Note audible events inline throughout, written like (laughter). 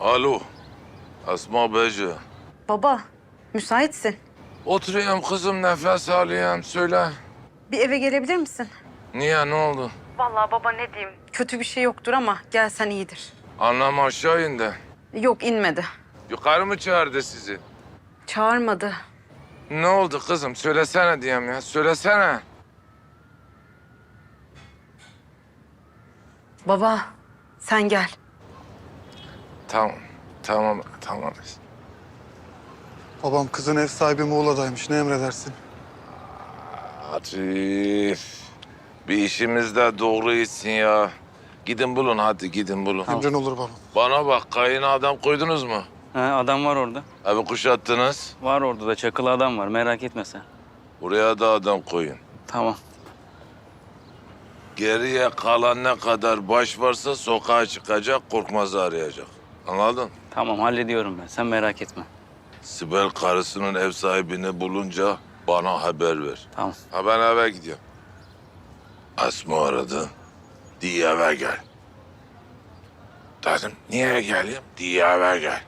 Alo. Asma Beyci. Baba, müsaitsin. Oturuyorum kızım nefes alıyorum. Söyle. Bir eve gelebilir misin? Niye ne oldu? Vallahi baba ne diyeyim? Kötü bir şey yoktur ama gelsen iyidir. Anlam aşağı indi. Yok inmedi. Yukarı mı çağırdı sizi? Çağırmadı. Ne oldu kızım? Söylesene diyeyim ya. Söylesene. Baba, sen gel. Tamam. Tamam. Tamam. Babam kızın ev sahibi Muğla'daymış. Ne emredersin? Hatif. Bir işimiz de doğru gitsin ya. Gidin bulun hadi gidin bulun. Emrin olur babam. Bana bak kayına adam koydunuz mu? Ha, adam var orada. Evi kuşattınız. Var orada da çakılı adam var merak etme sen. Buraya da adam koyun. Tamam. Geriye kalan ne kadar baş varsa sokağa çıkacak, korkmazı arayacak. Anladın? Tamam hallediyorum ben sen merak etme. Sibel karısının ev sahibini bulunca bana haber ver. Tamam. Ha ben eve gidiyorum. Asma aradı. Diye eve gel. Dedim niye geleyim? Diye eve gel.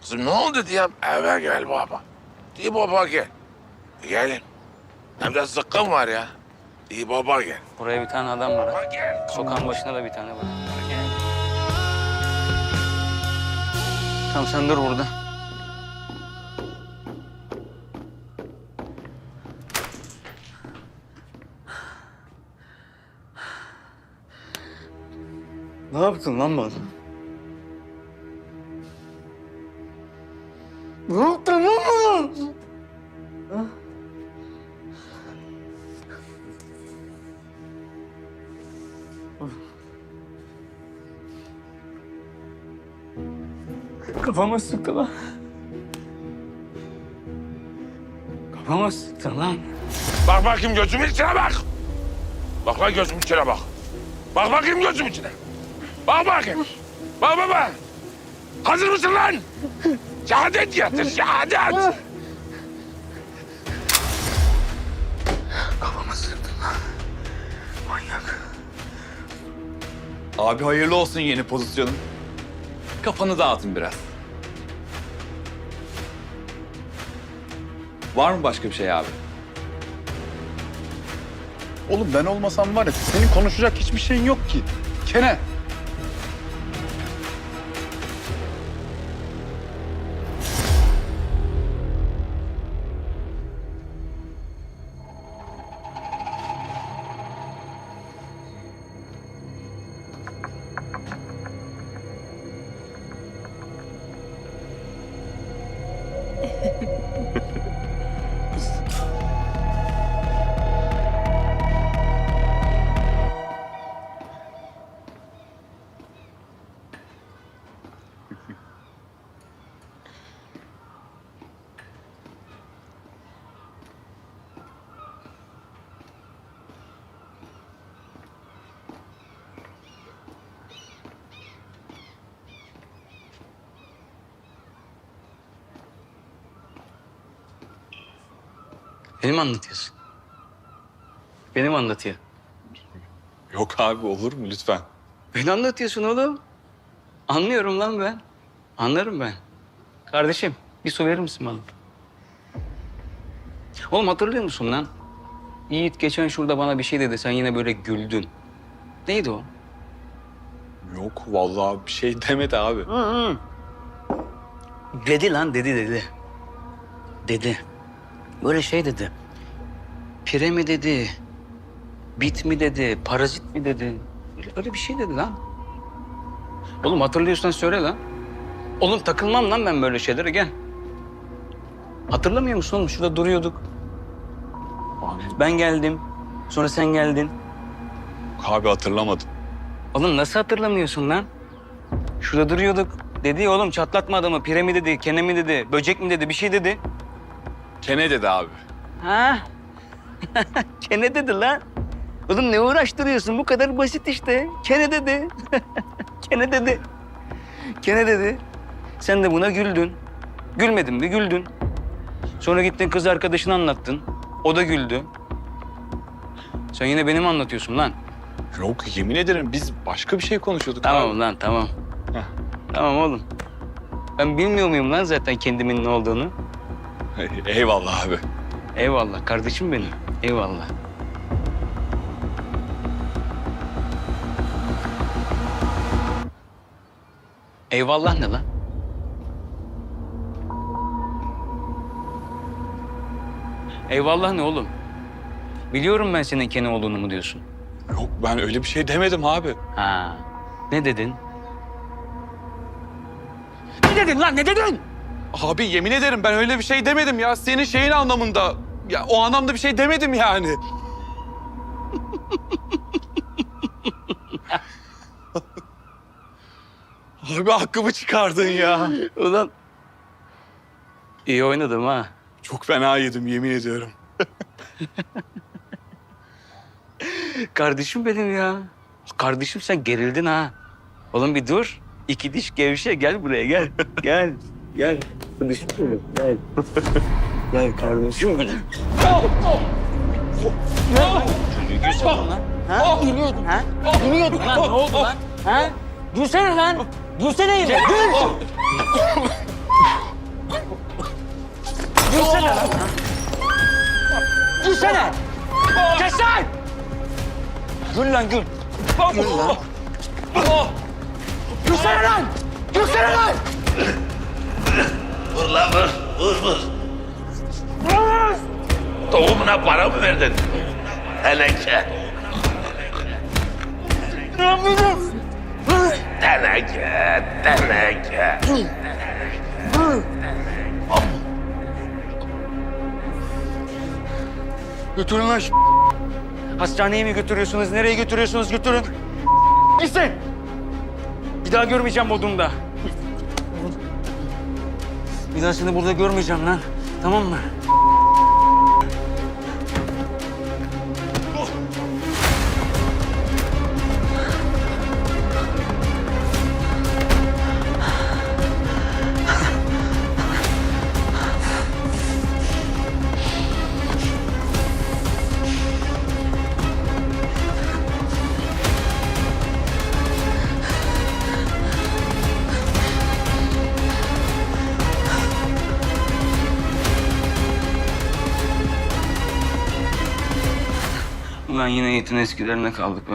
Kızım ne oldu diyeyim. Eve gel baba. Diye baba gel. Gelin. Hem de zıkkım var ya. Diye baba gel. Buraya bir tane adam var. Baba gel. Sokağın başına da bir tane var. Tamam sen dur burada. Ne yaptın lan bana? Ne yaptın lan bana? Kafama sıktı lan. Kafama sıktı lan. Bak bakayım gözümün içine bak. Bak lan gözümün içine bak. Bak bakayım gözümün içine. Bak bakayım. Bak baba. Hazır mısın lan? Şehadet yatır, şehadet. Kafama sıktı lan. Manyak. Abi hayırlı olsun yeni pozisyonun. Kafanı dağıtın biraz. Var mı başka bir şey abi? Oğlum ben olmasam var ya senin konuşacak hiçbir şeyin yok ki. Kene. Benim anlatıyorsun. Benim anlatıyor. Yok abi olur mu lütfen? Beni anlatıyorsun oğlum. Anlıyorum lan ben. Anlarım ben. Kardeşim bir su verir misin bana? Oğlum hatırlıyor musun lan? Yiğit geçen şurada bana bir şey dedi. Sen yine böyle güldün. Neydi o? Yok vallahi bir şey demedi abi. Dedi lan dedi dedi. Dedi. Böyle şey dedi. Pire mi dedi? Bit mi dedi? Parazit mi dedi? Öyle, öyle bir şey dedi lan. Oğlum hatırlıyorsan söyle lan. Oğlum takılmam lan ben böyle şeylere gel. Hatırlamıyor musun oğlum? Şurada duruyorduk. Ben geldim. Sonra sen geldin. Abi hatırlamadım. Oğlum nasıl hatırlamıyorsun lan? Şurada duruyorduk. Dedi ya oğlum çatlatma adamı. Pire mi dedi, kene mi dedi, böcek mi dedi, bir şey dedi. Kene dedi abi. Ha? (laughs) Kene dedi lan. Oğlum ne uğraştırıyorsun? Bu kadar basit işte. Kene dedi. (laughs) Kene dedi. Kene dedi. Sen de buna güldün. Gülmedin mi? Güldün. Sonra gittin kız arkadaşını anlattın. O da güldü. Sen yine benim anlatıyorsun lan. Yok yemin ederim biz başka bir şey konuşuyorduk Tamam abi. lan tamam. Heh. Tamam oğlum. Ben bilmiyor muyum lan zaten kendimin ne olduğunu? Eyvallah abi. Eyvallah kardeşim benim. Eyvallah. Eyvallah ne lan? Eyvallah ne oğlum? Biliyorum ben senin Kenan olduğunu mu diyorsun? Yok ben öyle bir şey demedim abi. Ha. Ne dedin? Ne dedin lan ne dedin? Abi yemin ederim ben öyle bir şey demedim ya. Senin şeyin anlamında. Ya o anlamda bir şey demedim yani. (laughs) Abi hakkımı çıkardın ya. Ulan. İyi oynadım ha. Çok fena yedim yemin ediyorum. (laughs) Kardeşim benim ya. Kardeşim sen gerildin ha. Oğlum bir dur. İki diş gevşe gel buraya gel. Gel. Gel. Benim gel. gel kardeşim benim. Gülsene lan. Ha? Gülüyordun ha? Gülüyordun lan. Ne oldu lan? Ha? Gülsene lan. Gülsene yine. Gül. Gülsene lan. Gülsene. Kes lan. Gül lan gül. Gül lan. Gülsene lan. Gülsene lan. Vur lan vur. Vur vur. Tohumuna para mı verdin? Teneke. Teneke, teneke. Götürün lan Hastaneye mi götürüyorsunuz? Nereye götürüyorsunuz? Götürün. Gitsin. Bir daha görmeyeceğim Bodrum'da. Bir daha seni burada görmeyeceğim lan. Tamam mı? Yine Yiğit'in eskilerine kaldık be.